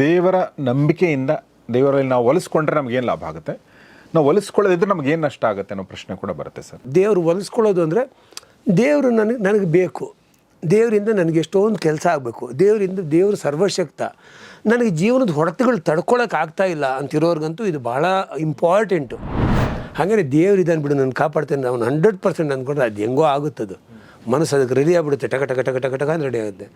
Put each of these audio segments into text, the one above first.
ದೇವರ ನಂಬಿಕೆಯಿಂದ ದೇವರಲ್ಲಿ ನಾವು ಒಲಿಸ್ಕೊಂಡ್ರೆ ನಮಗೇನು ಲಾಭ ಆಗುತ್ತೆ? ನಾವು ಒಲಿಸ್ಕೊಳ್ಳೋದಿದ್ರೆ ಏನು ನಷ್ಟ ಆಗುತ್ತೆ ಅನ್ನೋ ಪ್ರಶ್ನೆ ಕೂಡ ಬರುತ್ತೆ ಸರ್. ದೇವರು ಒಲಿಸ್ಕೊಳ್ಳೋದು ಅಂದರೆ ದೇವರು ನನಗೆ ನನಗೆ ಬೇಕು. ದೇವರಿಂದ ನನಗೆ ಎಷ್ಟೊಂದು ಕೆಲಸ ಆಗಬೇಕು. ದೇವರಿಂದ ದೇವರು ಸರ್ವಶಕ್ತ. ನನಗೆ ಜೀವನದ ಹೊಡೆತಗಳು ತಡ್ಕೊಳಕ್ಕೆ ಆಗ್ತಾ ಇಲ್ಲ ಅಂತಿರೋರ್ಗಂತೂ ಇದು ಭಾಳ ಇಂಪಾರ್ಟೆಂಟು ಹಾಗೆ ದೇವ್ರು ಇದನ್ನು ಬಿಡು, ನಾನು ಕಾಪಾಡ್ತೇನೆ ಅವ್ನು ಹಂಡ್ರೆಡ್ ಪರ್ಸೆಂಟ್ ಅಂದ್ಕೊಂಡ್ರೆ ಅದು ಹೆಂಗೋ ಆಗುತ್ತದು. ಮನಸ್ಸು ಅದಕ್ಕೆ ರೆಡಿ ಆಗಿಬಿಡುತ್ತೆ. ಟಕ ಟಕ ಟಕ ಟಕ ಟಕ ಅಂತ ರೆಡಿ ಆಗುತ್ತೆ.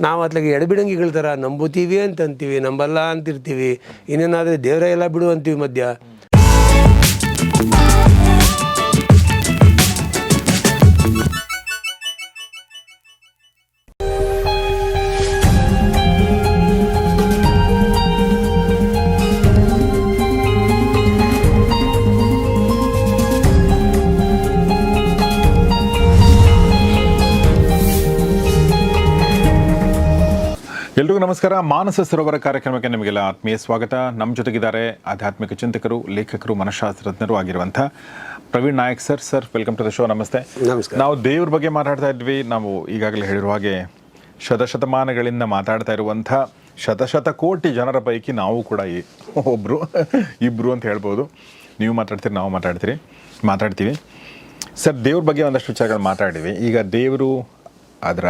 ನಾವು ಅತ್ಲಾಗೆ ಎಡಬಿಡಂಗಿಗಳ ಥರ ನಂಬುತ್ತೀವಿ ಅಂತ ಅಂತೀವಿ, ನಂಬಲ್ಲ ಅಂತಿರ್ತೀವಿ. ಇನ್ನೇನಾದರೆ ದೇವರೇ ಎಲ್ಲ ಬಿಡು ಅಂತೀವಿ ಮಧ್ಯ. ನಮಸ್ಕಾರ. ಮಾನಸ ಸರೋವರ ಕಾರ್ಯಕ್ರಮಕ್ಕೆ ನಿಮಗೆಲ್ಲ ಆತ್ಮೀಯ ಸ್ವಾಗತ. ನಮ್ಮ ಜೊತೆಗಿದ್ದಾರೆ ಆಧ್ಯಾತ್ಮಿಕ ಚಿಂತಕರು ಲೇಖಕರು ಮನಃಶಾಸ್ತ್ರಜ್ಞರು ಆಗಿರುವಂಥ Praveen Nayak sir. Sir welcome to the show. ನಮಸ್ತೆ. ನಮಸ್ಕಾರ. ನಾವು ದೇವ್ರ ಬಗ್ಗೆ ಮಾತಾಡ್ತಾ ಇದ್ವಿ. ನಾವು ಈಗಾಗಲೇ ಹೇಳಿರುವ ಹಾಗೆ ಶತಶತಮಾನಗಳಿಂದ ಮಾತಾಡ್ತಾ ಇರುವಂಥ ಶತಶತ ಕೋಟಿ ಜನರ ಪೈಕಿ ನಾವು ಕೂಡ ಈ- ಒಬ್ಬರು ಇಬ್ಬರು ಅಂತ ಹೇಳ್ಬೋದು. ನೀವು ಮಾತಾಡ್ತೀರಿ ನಾವು ಮಾತಾಡ್ತೀರಿ ಮಾತಾಡ್ತೀವಿ. ಸರ್ ದೇವ್ರ ಬಗ್ಗೆ ಒಂದಷ್ಟು ವಿಚಾರಗಳು ಮಾತಾಡಿವಿ ಈಗ ದೇವರು ಅದರ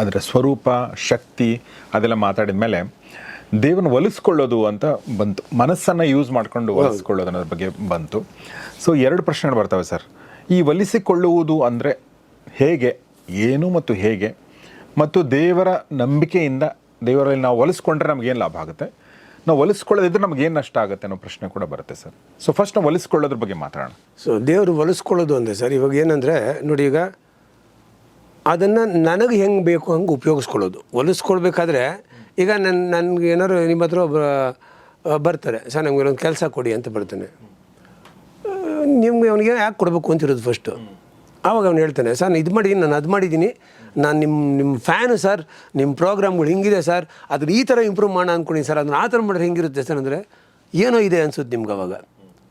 ಅದರ ಸ್ವರೂಪ ಶಕ್ತಿ ಅದೆಲ್ಲ ಮಾತಾಡಿದ ಮೇಲೆ ದೇವನ ಒಲಿಸ್ಕೊಳ್ಳೋದು ಅಂತ ಬಂತು. ಮನಸ್ಸನ್ನು ಯೂಸ್ ಮಾಡ್ಕೊಂಡು ಒಲಿಸ್ಕೊಳ್ಳೋದು ಅನ್ನೋದ್ರ ಬಗ್ಗೆ ಬಂತು. ಸೊ ಎರಡು ಪ್ರಶ್ನೆಗಳು ಬರ್ತವೆ ಸರ್. ಈ ಒಲಿಸಿಕೊಳ್ಳುವುದು ಅಂದರೆ ಹೇಗೆ ಏನು ಮತ್ತು ಹೇಗೆ? ಮತ್ತು ದೇವರ ನಂಬಿಕೆಯಿಂದ ದೇವರಲ್ಲಿ ನಾವು ಒಲಿಸ್ಕೊಂಡ್ರೆ ನಮಗೇನು ಲಾಭ ಆಗುತ್ತೆ? ನಾವು ಒಲಿಸ್ಕೊಳ್ಳೋದಿದ್ರೆ ಏನು ನಷ್ಟ ಆಗುತ್ತೆ ಅನ್ನೋ ಪ್ರಶ್ನೆ ಕೂಡ ಬರುತ್ತೆ ಸರ್. ಸೊ ಫಸ್ಟ್ ನಾವು ಒಲಿಸ್ಕೊಳ್ಳೋದ್ರ ಬಗ್ಗೆ ಮಾತಾಡೋಣ. ಸೊ ದೇವರು ಒಲಿಸ್ಕೊಳ್ಳೋದು ಅಂದರೆ ಸರ್. ಇವಾಗ ಏನಂದರೆ ನೋಡಿ ಈಗ ಅದನ್ನು ನನಗೆ ಹೆಂಗೆ ಬೇಕು ಹಂಗೆ ಉಪಯೋಗಿಸ್ಕೊಳ್ಳೋದು. ಹೊಲಿಸ್ಕೊಳ್ಬೇಕಾದ್ರೆ ಈಗ ನನ್ನ ನನಗೆ ಏನಾದ್ರು ನಿಮ್ಮ ಹತ್ರ ಬರ್ತಾರೆ. ಸರ್, ನಮಗೆ ಒಂದು ಕೆಲಸ ಕೊಡಿ ಅಂತ ಬರ್ತಾನೆ. ನಿಮಗೆ ಅವನಿಗೆ ಯಾಕೆ ಕೊಡಬೇಕು ಅಂತಿರೋದು ಫಸ್ಟು ಆವಾಗ ಅವ್ನು ಹೇಳ್ತಾನೆ, ಸರ್, ಇದು ಮಾಡಿದ್ದೀನಿ ನಾನು ಅದು ಮಾಡಿದ್ದೀನಿ ನಾನು ನಿಮ್ಮ ನಿಮ್ಮ ಫ್ಯಾನು ಸರ್ ನಿಮ್ಮ ಪ್ರೋಗ್ರಾಮ್ಗಳು ಹಿಂಗಿದೆ ಸರ್. ಅದನ್ನ ಈ ಥರ ಇಂಪ್ರೂವ್ ಮಾಡೋಣ ಅಂದ್ಕೊಂಡಿನಿ ಸರ್. ಅದನ್ನ ಆ ಥರ ಮಾಡಿದ್ರೆ ಹೆಂಗಿರುತ್ತೆ ಸರ್? ಅಂದರೆ, ಏನೋ ಇದೆ ಅನ್ಸುತ್ತೆ ನಿಮ್ಗೆ ಅವಾಗ.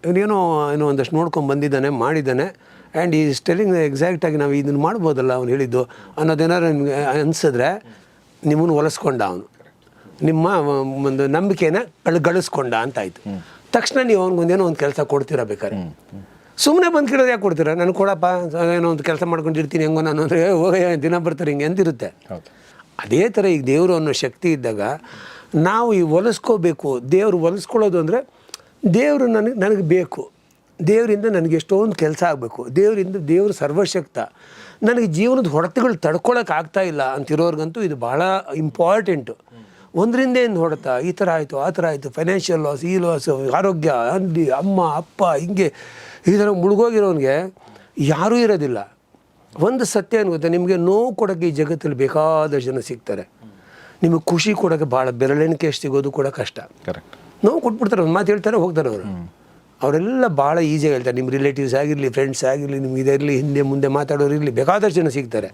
ಇವನೇನೋ ಏನೋ ಒಂದಷ್ಟು ನೋಡ್ಕೊಂಡು ಬಂದಿದ್ದಾನೆ, ಮಾಡಿದ್ದಾನೆ. ಆ್ಯಂಡ್ ಈ ಸ್ಟೆಲಿಂಗ್ ಎಕ್ಸಾಕ್ಟಾಗಿ ನಾವು ಇದನ್ನು ಮಾಡ್ಬೋದಲ್ಲ ಅವ್ನು ಹೇಳಿದ್ದು ಅನ್ನೋದೇನಾದ್ರು ನಿಮಗೆ ಅನಿಸಿದ್ರೆ ನಿಮ್ಮನ್ನು ಒಲಿಸ್ಕೊಂಡ ಅವನು. ನಿಮ್ಮ ಒಂದು ನಂಬಿಕೆನ ಕಳ್ ಗಳಿಸ್ಕೊಂಡ ಅಂತಾಯ್ತು. ತಕ್ಷಣ ನೀವು ಅವ್ನಿಗೊಂದೇನೋ ಒಂದು ಕೆಲಸ ಕೊಡ್ತೀರಾ ಬೇಕಾದ್ರೆ. ಸುಮ್ಮನೆ ಬಂದು ಕೇಳೋದು ಯಾಕೆ ಕೊಡ್ತೀರ? ನಾನು ಕೊಡಪ್ಪ ಏನೋ ಒಂದು ಕೆಲಸ ಮಾಡ್ಕೊಂಡಿರ್ತೀನಿ ಹೆಂಗೋ ನಾನು ಅಂದರೆ ಹೋಗ ದಿನ ಬರ್ತಾರೆ ಹಿಂಗೆ ಅಂತಿರುತ್ತೆ. ಅದೇ ಥರ ಈಗ ದೇವರು ಅನ್ನೋ ಶಕ್ತಿ ಇದ್ದಾಗ ನಾವು ಈ ಒಲಿಸ್ಕೋಬೇಕು. ದೇವರು ಒಲಿಸ್ಕೊಳ್ಳೋದು ಅಂದರೆ ದೇವರು ನನಗೆ ನನಗೆ ಬೇಕು. ದೇವರಿಂದ ನನಗೆ ಎಷ್ಟೊಂದು ಕೆಲಸ ಆಗಬೇಕು. ದೇವರಿಂದ ದೇವರು ಸರ್ವಶಕ್ತ. ನನಗೆ ಜೀವನದ ಹೊಡೆತಗಳು ತಡ್ಕೊಳಕ್ಕೆ ಆಗ್ತಾ ಇಲ್ಲ ಅಂತಿರೋರ್ಗಂತೂ ಇದು ಭಾಳ ಇಂಪಾರ್ಟೆಂಟು ಒಂದರಿಂದ ಏನು ಹೊಡೆತ ಈ ಥರ ಆಯಿತು ಆ ಥರ ಆಯಿತು. ಫೈನಾನ್ಷಿಯಲ್ ಲಾಸ್ ಈ ಲಾಸ್ ಆರೋಗ್ಯ ಅಂದಿ ಅಮ್ಮ ಅಪ್ಪ ಹಿಂಗೆ ಈ ಥರ ಮುಳುಗೋಗಿರೋನಿಗೆ ಯಾರೂ ಇರೋದಿಲ್ಲ. ಒಂದು ಸತ್ಯ ಏನು ಗೊತ್ತಾ? ನಿಮಗೆ ನೋವು ಕೊಡೋಕ್ಕೆ ಈ ಜಗತ್ತಲ್ಲಿ ಬೇಕಾದಷ್ಟು ಜನ ಸಿಗ್ತಾರೆ. ನಿಮಗೆ ಖುಷಿ ಕೊಡೋಕ್ಕೆ ಭಾಳ ಬೆರಳೆಣಿಕೆ ಸಿಗೋದು ಕೂಡ ಕಷ್ಟ. ಕರೆಕ್ಟ್ ನೋವು ಕೊಟ್ಬಿಡ್ತಾರೆ ಒಂದು ಮಾತು ಹೇಳ್ತಾರೆ ಹೋಗ್ತಾರೆ ಅವರು. ಅವರೆಲ್ಲ ಭಾಳ ಈಸಿಯಾಗಿ ಹೇಳ್ತಾರೆ. ನಿಮ್ಮ ರಿಲೇಟಿವ್ಸ್ ಆಗಿರಲಿ ಫ್ರೆಂಡ್ಸ್ ಆಗಿರಲಿ, ನಿಮ್ಗೆ ಇದಿರಲಿ, ಹಿಂದೆ ಮುಂದೆ ಮಾತಾಡೋರು ಇರಲಿ, ಬೇಕಾದಷ್ಟು ಜನ ಸಿಗ್ತಾರೆ.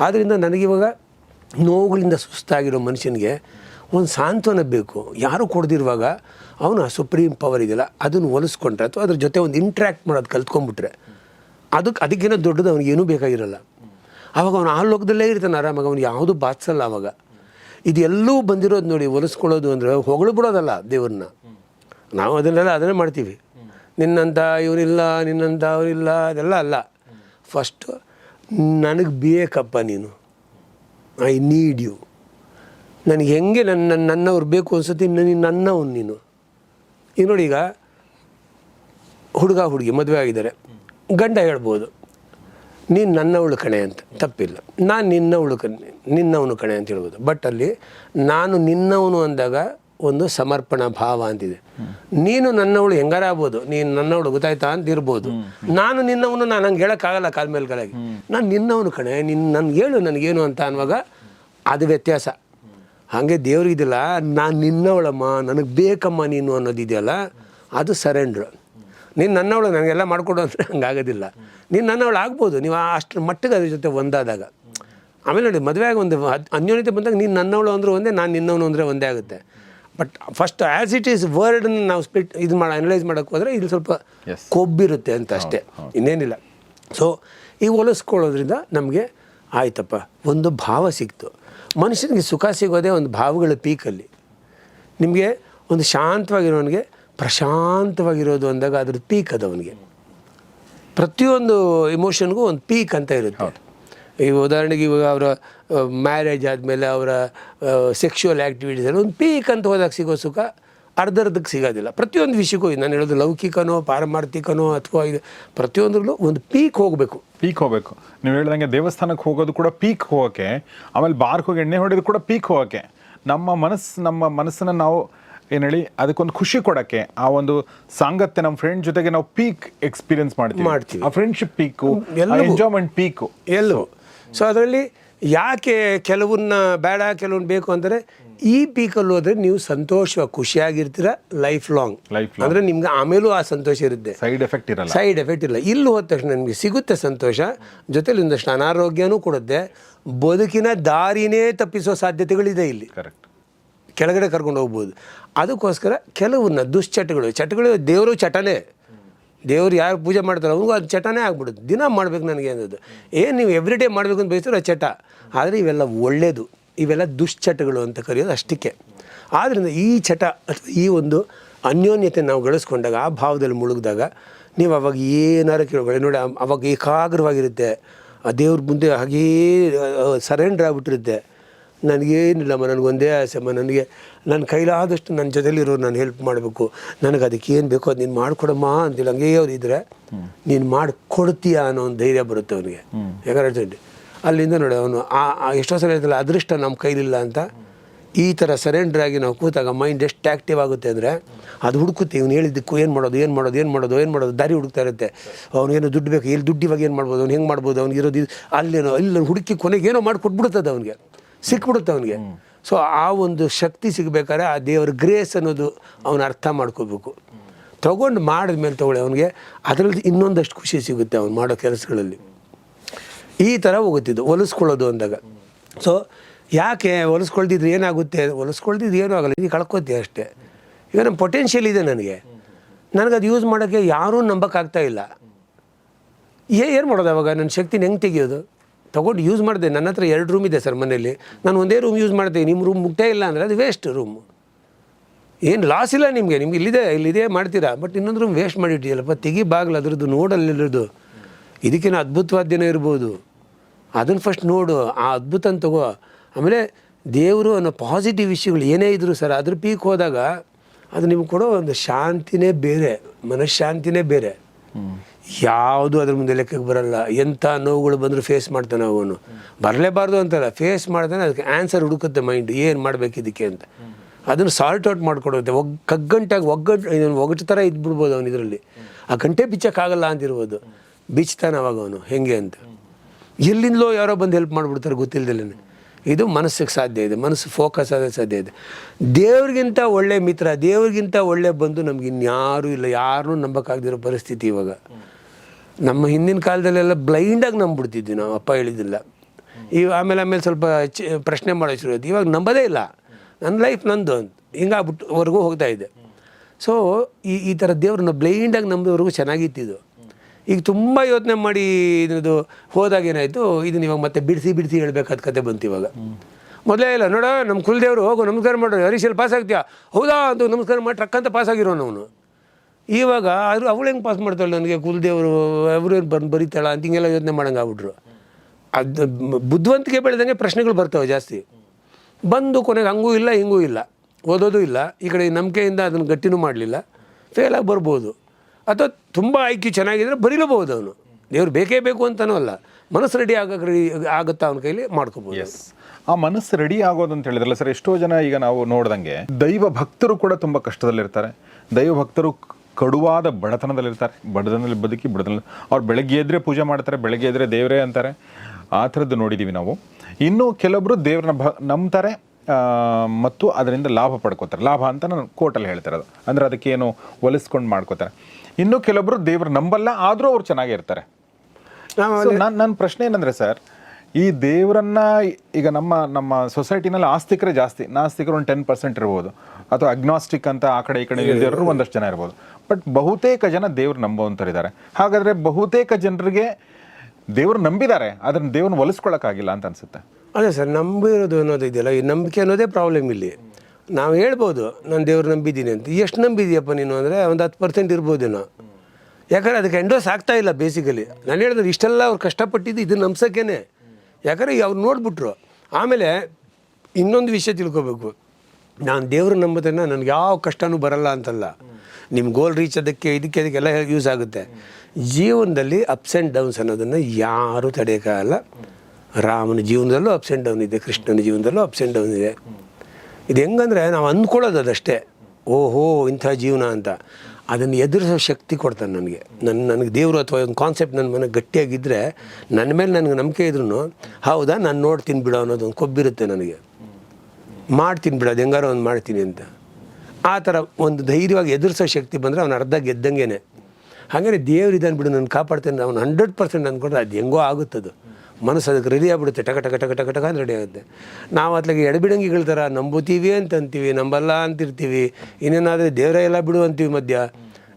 ಆದ್ದರಿಂದ ನನಗಿವಾಗ ನೋವುಗಳಿಂದ ಸುಸ್ತಾಗಿರೋ ಮನುಷ್ಯನಿಗೆ ಒಂದು ಸಾಂತ್ವನ ಬೇಕು. ಯಾರು ಕೊಡ್ದಿರುವಾಗ ಅವನು ಆ ಸುಪ್ರೀಂ ಪವರ್ ಇದೆಯಲ್ಲ ಅದನ್ನು ಒಲಿಸ್ಕೊಂಡ್ರೆ ಅಥವಾ ಅದ್ರ ಜೊತೆ ಒಂದು ಇಂಟ್ರ್ಯಾಕ್ಟ್ ಮಾಡೋದು ಕಲ್ತ್ಕೊಂಡ್ಬಿಟ್ರೆ ಅದಕ್ಕೆ ಅದಕ್ಕಿಂತ ದೊಡ್ಡದು ಅವ್ನಿಗೆ ಏನೂ ಬೇಕಾಗಿರಲ್ಲ. ಆವಾಗ ಅವನು ಆ ಲೋಕದಲ್ಲೇ ಇರ್ತಾನೆ ಆರಾಮಾಗಿ. ಅವ್ನು ಯಾವುದು ಬಾತ್ಸಲ್ಲ ಆವಾಗ ಇದೆಲ್ಲೂ ಬಂದಿರೋದು ನೋಡಿ ಹೊಲಿಸ್ಕೊಳ್ಳೋದು ಅಂದರೆ ಹೊಗಳು ಬಿಡೋದಲ್ಲ ದೇವ್ರನ್ನ. ನಾವು ಅದನ್ನೆಲ್ಲ ಅದನ್ನೇ ಮಾಡ್ತೀವಿ. ನಿನ್ನಂಥ ಇವರಿಲ್ಲ ನಿನ್ನಂಥ ಅವರಿಲ್ಲ, ಅದೆಲ್ಲ ಅಲ್ಲ. ಫಸ್ಟು ನನಗೆ ಬೇಕಪ್ಪ ನೀನು. ಐ ನೀಡ್ ಯು ನನಗೆ ಹೆಂಗೆ ನನ್ನ ನನ್ನ ನನ್ನವ್ರು ಬೇಕು ಅನ್ಸುತ್ತೆ ನನಗೆ ನನ್ನವನು ನೀನು. ಈಗ ನೋಡಿ ಈಗ, ಹುಡುಗ ಹುಡುಗಿ ಮದುವೆ ಆಗಿದ್ದಾರೆ. ಗಂಡ ಹೇಳ್ಬೋದು, ನೀನು ನನ್ನವಳು ಕಣೆ ಅಂತ, ತಪ್ಪಿಲ್ಲ. ನಾನು ನಿನ್ನವಳು ಕಣೆ, ನಿನ್ನವನು ಕಣೆ ಅಂತ ಹೇಳ್ಬೋದು. ಬಟ್ ಅಲ್ಲಿ ನಾನು ನಿನ್ನವನು ಅಂದಾಗ ಒಂದು ಸಮರ್ಪಣಾ ಭಾವ ಅಂತಿದೆ. ನೀನು ನನ್ನವಳು ಹೆಂಗಾರಾಗ್ಬೋದು ನೀನು ನನ್ನವಳು ಗೊತ್ತಾಯ್ತಾ ಅಂತ ಇರ್ಬೋದು ನಾನು ನಿನ್ನವನು ನಾನು ಹಂಗೆ ಹೇಳೋಕ್ಕಾಗಲ್ಲ ಕಾಲ ಮೇಲೆ ಕೆಳಗೆ ನಾನು ನಿನ್ನವನು ಕಣೆ ನಿನ್ನ ನನ್ಗೆ ಹೇಳು ನನಗೇನು ಅಂತ ಅನ್ನುವಾಗ ಅದು ವ್ಯತ್ಯಾಸ. ಹಾಗೆ ದೇವ್ರಿಗಿದಿಲ್ಲ ನಾನು ನಿನ್ನವಳಮ್ಮ, ನನಗೆ ಬೇಕಮ್ಮ ನೀನು ಅನ್ನೋದಿದೆಯಲ್ಲ, ಅದು ಸರೆಂಡ್ರು ನೀನು ನನ್ನವಳು ನನಗೆಲ್ಲ ಮಾಡಿಕೊಡು ಅಂದರೆ ಹಂಗಾಗೋದಿಲ್ಲ ನೀನು ನನ್ನವಳು ಆಗ್ಬೋದು, ನೀವು ಅಷ್ಟರ ಮಟ್ಟಿಗೆ ಅದ್ರ ಜೊತೆ ಒಂದಾದಾಗ. ಆಮೇಲೆ ನೋಡಿ ಮದುವೆ ಆಗಿ ಒಂದು ಅನ್ಯೋನ್ಯತೆ ಬಂದಾಗ ನೀನು ನನ್ನವಳು ಅಂದರೆ ಒಂದೇ, ನಾನು ನಿನ್ನವನು ಅಂದರೆ ಒಂದೇ ಆಗುತ್ತೆ. But first as it is ವರ್ಡನ್ನು ನಾವು ಸ್ಪ್ಲಿಟ್ ಇದು ಮಾಡಿ ಅನಲೈಸ್ ಮಾಡೋಕ್ಕೆ ಹೋದರೆ ಇಲ್ಲಿ ಸ್ವಲ್ಪ. ಕೊಬ್ಬಿರುತ್ತೆ ಅಂತ ಅಷ್ಟೇ. ಇನ್ನೇನಿಲ್ಲ. ಸೊ ಈ ಹೊಲಿಸ್ಕೊಳ್ಳೋದ್ರಿಂದ ನಮಗೆ ಆಯ್ತಪ್ಪ. ಒಂದು ಭಾವ ಸಿಕ್ತು. ಮನುಷ್ಯನಿಗೆ ಸುಖ ಸಿಗೋದೇ ಒಂದು ಭಾವಗಳ ಪೀಕಲ್ಲಿ ನಿಮಗೆ ಒಂದು ಶಾಂತವಾಗಿರೋನಿಗೆ ಪ್ರಶಾಂತವಾಗಿರೋದು ಅಂದಾಗ ಅದ್ರ ಪೀಕ್ ಅದು ಅವನಿಗೆ. ಪ್ರತಿಯೊಂದು ಇಮೋಷನ್ಗೂ ಒಂದು ಪೀಕ್ ಅಂತ ಇರುತ್ತೆ. ಈಗ ಉದಾಹರಣೆಗೆ ಇವಾಗ ಅವರ ಮ್ಯಾರೇಜ್ ಆದಮೇಲೆ ಅವರ ಸೆಕ್ಷುವಲ್ ಆ್ಯಕ್ಟಿವಿಟೀಸಲ್ಲಿ ಒಂದು ಪೀಕ್ ಅಂತ ಹೋದಾಗ ಸಿಗೋ ಸುಖ ಅರ್ಧರ್ಧಕ್ಕೆ ಸಿಗೋದಿಲ್ಲ. ಪ್ರತಿಯೊಂದು ವಿಷಯಕ್ಕೂ ನಾನು ಹೇಳೋದು ಲೌಕಿಕನೋ ಪಾರಮಾರ್ಥಿಕನೋ ಅಥವಾ ಇದು ಪ್ರತಿಯೊಂದ್ರಲ್ಲೂ ಒಂದು ಪೀಕ್ ಹೋಗಬೇಕು. ಪೀಕ್ ಹೋಗಬೇಕು. ನೀವು ಹೇಳ್ದಂಗೆ ದೇವಸ್ಥಾನಕ್ಕೆ ಹೋಗೋದು ಕೂಡ ಪೀಕ್ ಹೋಗೋಕ್ಕೆ ಆಮೇಲೆ ಬಾರ್ಕ್ ಹೋಗಿ ಎಣ್ಣೆ ಹೊಡೆಯೋದು ಕೂಡ ಪೀಕ್ ಹೋಗೋಕ್ಕೆ. ನಮ್ಮ ಮನಸ್ಸು ನಮ್ಮ ಮನಸ್ಸನ್ನು ನಾವು ಏನು ಹೇಳಿ ಅದಕ್ಕೊಂದು ಖುಷಿ ಕೊಡೋಕ್ಕೆ ಆ ಒಂದು ಸಾಂಗತ್ಯ ನಮ್ಮ ಫ್ರೆಂಡ್ ಜೊತೆಗೆ ನಾವು ಪೀಕ್ ಎಕ್ಸ್ಪೀರಿಯನ್ಸ್ ಮಾಡ್ತೀವಿ. ಮಾಡ್ತೀವಿ. ಆ ಫ್ರೆಂಡ್ಶಿಪ್ ಪೀಕು ಎಲ್ಲ ಎಂಜಾಯ್ಮೆಂಟ್ ಪೀಕು ಎಲ್ಲವೂ. ಸೊ ಅದರಲ್ಲಿ ಯಾಕೆ ಕೆಲವನ್ನ ಬೇಡ ಕೆಲವನ್ನ ಬೇಕು ಅಂದರೆ ಈ ಪೀಕಲ್ಲಿ ಹೋದರೆ ನೀವು ಸಂತೋಷವಾಗಿ ಖುಷಿಯಾಗಿರ್ತೀರ ಲೈಫ್ ಲಾಂಗ್. ಅಂದರೆ ನಿಮ್ಗೆ ಆಮೇಲೂ ಆ ಸಂತೋಷ ಇರುತ್ತೆ. ಸೈಡ್ ಎಫೆಕ್ಟ್ ಇರಲ್ಲ. ಸೈಡ್ ಎಫೆಕ್ಟ್ ಇಲ್ಲ. ಇಲ್ಲಿ ಹೋದ ತಕ್ಷಣ ನಿಮಗೆ ಸಿಗುತ್ತೆ ಸಂತೋಷ. ಜೊತೆಲಿ ಒಂದಷ್ಟು ಅನಾರೋಗ್ಯನೂ ಕೊಡುತ್ತೆ. ಬದುಕಿನ ದಾರಿನೇ ತಪ್ಪಿಸೋ ಸಾಧ್ಯತೆಗಳಿದೆ ಇಲ್ಲಿ. ಕರೆಕ್ಟ್ ಕೆಳಗಡೆ ಕರ್ಕೊಂಡು ಹೋಗ್ಬೋದು. ಅದಕ್ಕೋಸ್ಕರ ಕೆಲವನ್ನ ದುಶ್ಚಟಗಳು ಚಟಗಳು ದೇವರು ಚಟನೇ. ದೇವ್ರು ಯಾರು ಪೂಜೆ ಮಾಡ್ತಾರೆ ಅವ್ರಿಗೂ ಅದು ಚಟನೇ ಆಗ್ಬಿಡುತ್ತೆ. ದಿನ ಮಾಡ್ಬೇಕು ನನಗೆ ಅನ್ನೋದು. ಏನು ನೀವು ಎವ್ರಿ ಡೇ ಮಾಡಬೇಕು ಅಂತ ಬಯಸ್ತಾರೆ ಚಟ. ಆದರೆ ಇವೆಲ್ಲ ಒಳ್ಳೆಯದು ಇವೆಲ್ಲ ದುಶ್ಚಟಗಳು ಅಂತ ಕರೆಯೋದು ಅಷ್ಟಕ್ಕೆ. ಆದ್ದರಿಂದ ಈ ಚಟ ಅಥವಾ ಈ ಒಂದು ಅನ್ಯೋನ್ಯತೆ ನಾವು ಗಳಿಸ್ಕೊಂಡಾಗ, ಆ ಭಾವದಲ್ಲಿ ಮುಳುಗಿದಾಗ, ನೀವು ಅವಾಗ ಏನಾರು ಕೇಳಬೇಡಿ ನೋಡಿ, ಅವಾಗ ಏಕಾಗ್ರವಾಗಿರುತ್ತೆ. ಆ ದೇವ್ರ ಮುಂದೆ ಹಾಗೇ ಸರೆಂಡರ್ ಆಗಿಬಿಟ್ಟಿರುತ್ತೆ. ನನಗೇನಿಲ್ಲಮ್ಮ ನನಗೊಂದೇ ಆಸೆಮ್ಮ ನನಗೆ ನನ್ನ ಕೈಲಾದಷ್ಟು ನನ್ನ ಜೊತೆಲಿರೋ ನಾನು ಹೆಲ್ಪ್ ಮಾಡಬೇಕು. ನನಗೆ ಅದಕ್ಕೆ ಏನು ಬೇಕೋ ಅದು ನೀನು ಮಾಡಿಕೊಡಮ್ಮ ಅಂತಿಲ್ಲ. ಹಂಗೆ ಅವ್ರು ಇದ್ದರೆ ನೀನು ಮಾಡಿಕೊಡ್ತೀಯ ಅನ್ನೋ ಒಂದು ಧೈರ್ಯ ಬರುತ್ತೆ ಅವನಿಗೆ. ಯಾಕಂದ್ರೆ ಅಲ್ಲಿಂದ ನೋಡಿ, ಅವನು ಆ ಎಷ್ಟೋ ಸಲ ಇರ್ತಲ್ಲ ಅದೃಷ್ಟ ನಮ್ಮ ಕೈಲಿಲ್ಲ ಅಂತ ಈ ಥರ ಸರೆಂಡರ್ ಆಗಿ ನಾವು ಕೂತಾಗ ಮೈಂಡ್ ಎಷ್ಟು ಆ್ಯಕ್ಟಿವ್ ಆಗುತ್ತೆ ಅಂದರೆ ಅದು ಹುಡುಕುತ್ತೆ. ಇವ್ನು ಹೇಳಿದ್ದಕ್ಕೂ ಏನು ಮಾಡೋದು ಏನು ಮಾಡೋದು ಏನು ಮಾಡೋದು ಏನು ಮಾಡೋದು, ದಾರಿ ಹುಡುಕ್ತಾ ಇರುತ್ತೆ. ಅವನಿಗೇನು ದುಡ್ಡು ಬೇಕು, ಎಲ್ಲಿ ದುಡ್ಡು ಇವಾಗ ಏನು ಮಾಡ್ಬೋದು, ಅವ್ನು ಹೆಂಗೆ ಮಾಡ್ಬೋದು, ಅವ್ನಿಗೆ ಇರೋದು ಇದು, ಅಲ್ಲೇನೋ ಇಲ್ಲಿ ಹುಡುಕಿ ಕೊನೆಗೆ ಏನೋ ಮಾಡಿ ಅವನಿಗೆ. ಸಿಕ್ಬಿಡುತ್ತೆ ಅವನಿಗೆ. ಸೊ ಆ ಒಂದು ಶಕ್ತಿ ಸಿಗಬೇಕಾದ್ರೆ ಆ ದೇವರ ಗ್ರೇಸ್ ಅನ್ನೋದು ಅವನು ಅರ್ಥ ಮಾಡ್ಕೋಬೇಕು ತಗೊಂಡು ಮಾಡಿದ್ಮೇಲೆ ತಗೊಳ್ಳಿ ಅವನಿಗೆ. ಅದರಲ್ಲಿ ಇನ್ನೊಂದಷ್ಟು ಖುಷಿ ಸಿಗುತ್ತೆ ಅವ್ನು ಮಾಡೋ ಕೆಲಸಗಳಲ್ಲಿ. ಈ ಥರ ಹೋಗುತ್ತಿದ್ದು ಹೊಲಿಸ್ಕೊಳ್ಳೋದು ಅಂದಾಗ. ಸೊ ಯಾಕೆ ಹೊಲಿಸ್ಕೊಳ್ದಿದ್ರೆ ಏನಾಗುತ್ತೆ? ಹೊಲಿಸ್ಕೊಳ್ದಿದ್ದು ಏನೂ ಆಗಲ್ಲ ಇದು ಕಳ್ಕೊತೀವಿ ಅಷ್ಟೇ. ಈಗ ನಮ್ಮ ಪೊಟೆನ್ಷಿಯಲ್ ಇದೆ ನನಗೆ. ನನಗದು ಅದು ಯೂಸ್ ಮಾಡೋಕ್ಕೆ ಯಾರೂ ನಂಬಕ್ಕಾಗ್ತಾ ಇಲ್ಲ. ಏ ಏನು ಮಾಡೋದು ಅವಾಗ? ನನ್ನ ಶಕ್ತಿನ ಹೆಂಗೆ ತೆಗಿಯೋದು? ತೊಗೊಂಡು ಯೂಸ್ ಮಾಡಿದೆ. ನನ್ನ ಹತ್ರ ಎರಡು ರೂಮ್ ಇದೆ ಸರ್ ಮನೇಲಿ ನಾನು ಒಂದೇ ರೂಮ್ ಯೂಸ್ ಮಾಡಿದೆ. ನಿಮ್ಮ ರೂಮ್ ಮುಟ್ಟೇ ಇಲ್ಲ ಅಂದರೆ ಅದು ವೇಸ್ಟ್ ರೂಮ್ ಏನು ಲಾಸ್ ಇಲ್ಲ ನಿಮಗೆ. ನಿಮ್ಗೆ ಇಲ್ಲಿದೆ ಇಲ್ಲಿದೆ ಮಾಡ್ತೀರಾ? ಬಟ್ ಇನ್ನೊಂದು ರೂಮ್ ವೇಸ್ಟ್ ಮಾಡಿಟ್ಟಿಯಲ್ಲಪ್ಪ ತೆಗಿ ಬಾಗಿಲು ಅದ್ರದ್ದು ನೋಡಲ್ಲಿರೋದು ಇದಕ್ಕಿಂತ ದಿನ ಇರ್ಬೋದು. ಅದನ್ನು ಫಸ್ಟ್ ನೋಡು. ಆ ಅದ್ಭುತನ ತಗೋ. ಆಮೇಲೆ ದೇವರು ಅನ್ನೋ ಪಾಸಿಟಿವ್ ವಿಷಯಗಳು ಏನೇ ಇದ್ದರೂ ಸರ್, ಅದ್ರ ಪೀಕ್ ಹೋದಾಗ ಅದು ನಿಮ್ಗೆ ಕೊಡೋ ಒಂದು ಶಾಂತಿನೇ ಬೇರೆ. ಮನಃಶಾಂತಿನೇ ಬೇರೆ. ಯಾವುದು ಅದ್ರ ಮುಂದೆ ಲೆಕ್ಕಕ್ಕೆ ಬರಲ್ಲ. ಎಂಥ ನೋವುಗಳು ಬಂದರೂ ಫೇಸ್ ಮಾಡ್ತಾನೆ ಅವನು. ಬರಲೇಬಾರ್ದು ಅಂತಲ್ಲ ಫೇಸ್ ಮಾಡ್ತಾನೆ ಅದಕ್ಕೆ ಆನ್ಸರ್ ಹುಡುಕುತ್ತೆ ಮೈಂಡ್ ಏನು ಮಾಡಬೇಕು ಇದಕ್ಕೆ ಅಂತ. ಅದನ್ನು ಸಾಲ್ಟ್ ಔಟ್ ಮಾಡಿಕೊಡುತ್ತೆ. ಒಗ್, ಕಗ್ಗಂಟಾಗಿ ಒಗ್ಗಟ್ಟು ಒಗಟು ಥರ ಇದ್ಬಿಡ್ಬೋದು ಅವನು ಇದರಲ್ಲಿ. ಆ ಗಂಟೆ ಬಿಚ್ಚಕ್ಕಾಗಲ್ಲ ಅಂತಿರ್ಬೋದು. ಬಿಚ್ತಾನೆ ಅವಾಗ ಅವನು. ಹೆಂಗೆ ಅಂತ. ಎಲ್ಲಿಂದಲೋ ಯಾರೋ ಬಂದು ಹೆಲ್ಪ್ ಮಾಡಿಬಿಡ್ತಾರೆ ಗೊತ್ತಿಲ್ಲದಲ್ಲೇ ಇದು ಮನಸ್ಸಿಗೆ ಸಾಧ್ಯ ಇದೆ. ಮನಸ್ಸು ಫೋಕಸ್ ಆದರೆ ಸಾಧ್ಯ ಇದೆ. ದೇವ್ರಿಗಿಂತ ಒಳ್ಳೆ ಮಿತ್ರ, ದೇವ್ರಿಗಿಂತ ಒಳ್ಳೆ ಬಂದು ನಮ್ಗೆ ಇನ್ಯಾರೂ ಇಲ್ಲ. ಯಾರನ್ನೂ ನಂಬಕ್ಕಾಗದಿರೋ ಪರಿಸ್ಥಿತಿ ಇವಾಗ. ನಮ್ಮ ಹಿಂದಿನ ಕಾಲದಲ್ಲೆಲ್ಲ ಬ್ಲೈಂಡಾಗಿ ನಂಬಿಡ್ತಿದ್ವಿ ನಾವು, ಅಪ್ಪ ಹೇಳಿದ್ದಿಲ್ಲ. ಈ ಆಮೇಲೆ ಆಮೇಲೆ ಸ್ವಲ್ಪ ಚ, ಪ್ರಶ್ನೆ ಮಾಡೋ ಶುರು ಆಯ್ತು ಇವಾಗ ನಂಬೋದೇ ಇಲ್ಲ. ನನ್ನ ಲೈಫ್ ನಂದು ಅಂತ. ಹಿಂಗಾಗ್ಬಿಟ್ಟುವರೆಗೂ ಹೋಗ್ತಾ ಇದೆ. ಸೊ ಈ ಈ ಥರ ದೇವ್ರನ್ನ ಬ್ಲೈಂಡಾಗಿ ನಂಬಿದವರೆಗೂ ಚೆನ್ನಾಗಿತ್ತಿದ್ದು. ಈಗ ತುಂಬ ಯೋಚನೆ ಮಾಡಿ ಇದ್ರದ್ದು ಹೋದಾಗ ಏನಾಯಿತು, ಇದನ್ನ ಇವಾಗ ಮತ್ತೆ ಬಿಡಿಸಿ ಬಿಡಿಸಿ ಹೇಳ್ಬೇಕಾದ ಕತೆ ಬಂತು ಇವಾಗ. ಮೊದಲೇ ಇಲ್ಲ, ನೋಡೋ ನಮ್ಮ ಕುಲದೇವರು ಹೋಗು, ನಮಸ್ಕಾರ ಮಾಡೋ ಹರೀಶಲ್ಲಿ ಪಾಸ್ ಆಗ್ತೀಯಾ? ಹೌದಾ, ಅದು ನಮಸ್ಕಾರ ಮಾಡಿ ಟ್ರಕ್ ಅಂತ ಪಾಸ್ ಆಗಿರೋನು ಅವನು. ಇವಾಗ ಆದರೂ ಅವಳು ಹೆಂಗೆ ಪಾಸ್ ಮಾಡ್ತಾಳೆ ನನಗೆ? ಕುಲದೇವರು ಅವರು ಬಂದು ಬರೀತಾಳ ಅಂತ ಹಿಂಗೆಲ್ಲ ಯೋಚನೆ ಮಾಡೋಂಗಾಗ್ಬಿಟ್ರು ಅದು ಬುದ್ಧಿವಂತಿಕೆ ಬೆಳೆದಂಗೆ ಪ್ರಶ್ನೆಗಳು ಬರ್ತವೆ ಜಾಸ್ತಿ. ಬಂದು ಕೊನೆಗೆ ಹಂಗೂ ಇಲ್ಲ, ಹಿಂಗೂ ಇಲ್ಲ. ಓದೋದು ಇಲ್ಲ. ಈ ಕಡೆ ನಂಬಿಕೆಯಿಂದ ಅದನ್ನು ಗಟ್ಟಿನೂ ಮಾಡಲಿಲ್ಲ. ಫೇಲಾಗಿ ಬರ್ಬೋದು. ಅಥವಾ ತುಂಬ ಆಯ್ಕೆ ಚೆನ್ನಾಗಿದ್ದರೆ ಬರೀಲಬಹುದು ಅವನು. ದೇವ್ರು ಬೇಕೇ ಬೇಕು ಅಂತನೂ ಅಲ್ಲ. ಮನಸ್ಸು ರೆಡಿ ಆಗಕ್ಕೆ ರೆಡಿ ಆಗುತ್ತಾ ಅವನ ಕೈಲಿ ಮಾಡ್ಕೋಬೋದು. ಎಸ್ ಆ ಮನಸ್ಸು ರೆಡಿ ಆಗೋದು ಅಂತ ಹೇಳಿದ್ರಲ್ಲ ಸರ್, ಎಷ್ಟೋ ಜನ ಈಗ ನಾವು ನೋಡ್ದಂಗೆ ದೈವ ಭಕ್ತರು ಕೂಡ ತುಂಬ ಕಷ್ಟದಲ್ಲಿರ್ತಾರೆ. ದೈವ ಭಕ್ತರು ಕಡುವಾದ ಬಡತನದಲ್ಲಿರ್ತಾರೆ. ಬಡತನದಲ್ಲಿ ಬದುಕಿ ಬಡತನ ಅವ್ರು ಬೆಳಗ್ಗೆ ಎದ್ರೆ ಪೂಜೆ ಮಾಡ್ತಾರೆ ಬೆಳಗ್ಗೆ ಎದ್ರೆ ದೇವರೇ ಅಂತಾರೆ. ಆ ಥರದ್ದು ನೋಡಿದ್ದೀವಿ ನಾವು. ಇನ್ನು ಕೆಲವೊಬ್ಬರು ದೇವ್ರನ್ನ ಭ ನಂಬ್ತಾರೆ ಮತ್ತು ಅದರಿಂದ ಲಾಭ ಪಡ್ಕೋತಾರೆ. ಲಾಭ ಅಂತ ನಾನು ಕೋರ್ಟಲ್ಲಿ ಹೇಳ್ತಿರೋದು. ಅಂದರೆ ಅದಕ್ಕೆ ಏನು ಒಲಿಸ್ಕೊಂಡು ಮಾಡ್ಕೋತಾರೆ. ಇನ್ನು ಕೆಲವೊಬ್ಬರು ದೇವ್ರ ನಂಬಲ್ಲ ಆದರೂ ಅವ್ರು ಚೆನ್ನಾಗೇ ಇರ್ತಾರೆ. ನಾನು ನನ್ನ ನನ್ನ ಪ್ರಶ್ನೆ ಏನಂದ್ರೆ ಸರ್ ಈ ದೇವರನ್ನ ಈಗ ನಮ್ಮ ನಮ್ಮ ಸೊಸೈಟಿನಲ್ಲಿ ಆಸ್ತಿಕರೇ ಜಾಸ್ತಿ. ನಾಸ್ತಿಕರು ಒಂದು ಟೆನ್ ಪರ್ಸೆಂಟ್ ಇರ್ಬೋದು. ಅಥವಾ ಅಗ್ನಾಸ್ಟಿಕ್ ಅಂತ ಆ ಕಡೆ ಈ ಕಡೆ ಇರೋರು ಒಂದಷ್ಟು ಜನ ಇರ್ಬೋದು. ಬಟ್ ಬಹುತೇಕ ಜನ ದೇವ್ರು ನಂಬುವಂಥರಿದ್ದಾರೆ ಹಾಗಾದ್ರೆ ಬಹುತೇಕ ಜನರಿಗೆ ದೇವ್ರು ನಂಬಿದ್ದಾರೆ ಅದನ್ನ ದೇವ್ರನ್ನ ಒಲಿಸ್ಕೊಳ್ಳೋಕ್ಕಾಗಿಲ್ಲ ಅಂತ ಅನ್ಸುತ್ತೆ. ಅದೇ ಸರ್, ನಂಬಿರೋದು ಅನ್ನೋದು ಇದೆಯಲ್ಲ, ಈ ನಂಬಿಕೆ ಅನ್ನೋದೇ ಪ್ರಾಬ್ಲಮ್ ಇಲ್ಲಿ. ನಾವು ಹೇಳ್ಬೋದು, ನಾನು ದೇವ್ರು ನಂಬಿದ್ದೀನಿ ಅಂತ. ಎಷ್ಟು ನಂಬಿದೀಯಪ್ಪ ನೀನು? ಅಂದರೆ ಒಂದು ಹತ್ತು ಪರ್ಸೆಂಟ್ ಇರ್ಬೋದೇನೋ. ಯಾಕಂದ್ರೆ ಅದಕ್ಕೆ ಎಂಡೋಸ್ ಆಗ್ತಾ ಇಲ್ಲ ಬೇಸಿಕಲಿ ನಾನು ಹೇಳಿದ್ರೆ ಇಷ್ಟೆಲ್ಲ ಅವ್ರು ಕಷ್ಟಪಟ್ಟಿದ್ದು ಇದನ್ನು ನಂಬ್ಸೋಕ್ಕೇನೆ. ಯಾಕಂದ್ರೆ ಅವ್ರು ನೋಡ್ಬಿಟ್ರು. ಆಮೇಲೆ ಇನ್ನೊಂದು ವಿಷಯ ತಿಳ್ಕೊಬೇಕು. ನಾನು ದೇವ್ರು ನಂಬೋದನ್ನು ನನಗೆ ಯಾವ ಕಷ್ಟನೂ ಬರಲ್ಲ ಅಂತಲ್ಲ. ನಿಮ್ಮ ಗೋಲ್ ರೀಚ್ ಅದಕ್ಕೆ, ಇದಕ್ಕೆ ಅದಕ್ಕೆಲ್ಲ ಯೂಸ್ ಆಗುತ್ತೆ. ಜೀವನದಲ್ಲಿ ಅಪ್ಸ್ ಆ್ಯಂಡ್ ಡೌನ್ಸ್ ಅನ್ನೋದನ್ನು ಯಾರೂ ತಡೆಯೋಕ್ಕಾಗಲ್ಲ. ರಾಮನ ಜೀವನದಲ್ಲೂ ಅಪ್ಸ್ ಆ್ಯಂಡ್ ಡೌನ್ ಇದೆ, ಕೃಷ್ಣನ ಜೀವನದಲ್ಲೂ ಅಪ್ಸ್ ಆ್ಯಂಡ್ ಡೌನ್ ಇದೆ. ಇದು ಹೆಂಗಂದ್ರೆ ನಾವು ಅಂದ್ಕೊಳ್ಳೋದು ಅದಷ್ಟೇ. ಓಹೋ, ಇಂಥ ಜೀವನ ಅಂತ. ಅದನ್ನು ಎದುರಿಸೋ ಶಕ್ತಿ ಕೊಡ್ತಾನೆ ನನಗೆ. ನನ್ನ ನನಗೆ ದೇವರು ಅಥವಾ ಒಂದು ಕಾನ್ಸೆಪ್ಟ್ ನನ್ನ ಮನೆಗೆ ಗಟ್ಟಿಯಾಗಿದ್ದರೆ ನನ್ನ ಮೇಲೆ ನನಗೆ ನಂಬಿಕೆ ಇದ್ರೂ ಹೌದಾ, ನಾನು ನೋಡ್ತೀನಿ ಬಿಡೋ ಅನ್ನೋದು ಒಂದು ಕೊಬ್ಬಿರುತ್ತೆ ನನಗೆ. ಮಾಡ್ತೀನಿ ಬಿಡೋದು ಹೆಂಗಾರ ಒಂದು ಮಾಡ್ತೀನಿ ಅಂತ. ಆ ಥರ ಒಂದು ಧೈರ್ಯವಾಗಿ ಎದುರಿಸೋ ಶಕ್ತಿ ಬಂದರೆ ಅವನು ಅರ್ಧ ಗೆದ್ದಂಗೆನೆ. ಹಾಗೆ ದೇವ್ರು ಇದನ್ನು ಬಿಡು, ನಾನು ಕಾಪಾಡ್ತೇನೆ, ಅವ್ನು ಹಂಡ್ರೆಡ್ ಪರ್ಸೆಂಟ್ ಅಂದ್ಕೊಂಡ್ರೆ ಅದು ಹೆಂಗೋ ಆಗುತ್ತದು. ಮನಸ್ಸು ಅದಕ್ಕೆ ರೆಡಿ ಆಗ್ಬಿಡುತ್ತೆ, ಟಕ ಟಕ ಟಕ ಟಕ ಟಕ ಅಂತ ರೆಡಿ ಆಗುತ್ತೆ. ನಾವು ಅತ್ಲಾಗೆ ಎಡಬಿಡಂಗಿಗಳ ಥರ ನಂಬುತ್ತೀವಿ ಅಂತ ಅಂತೀವಿ, ನಂಬಲ್ಲ ಅಂತಿರ್ತೀವಿ. ಇನ್ನೇನಾದರೆ ದೇವರೇ ಎಲ್ಲ ಬಿಡು ಅಂತೀವಿ ಮಧ್ಯ.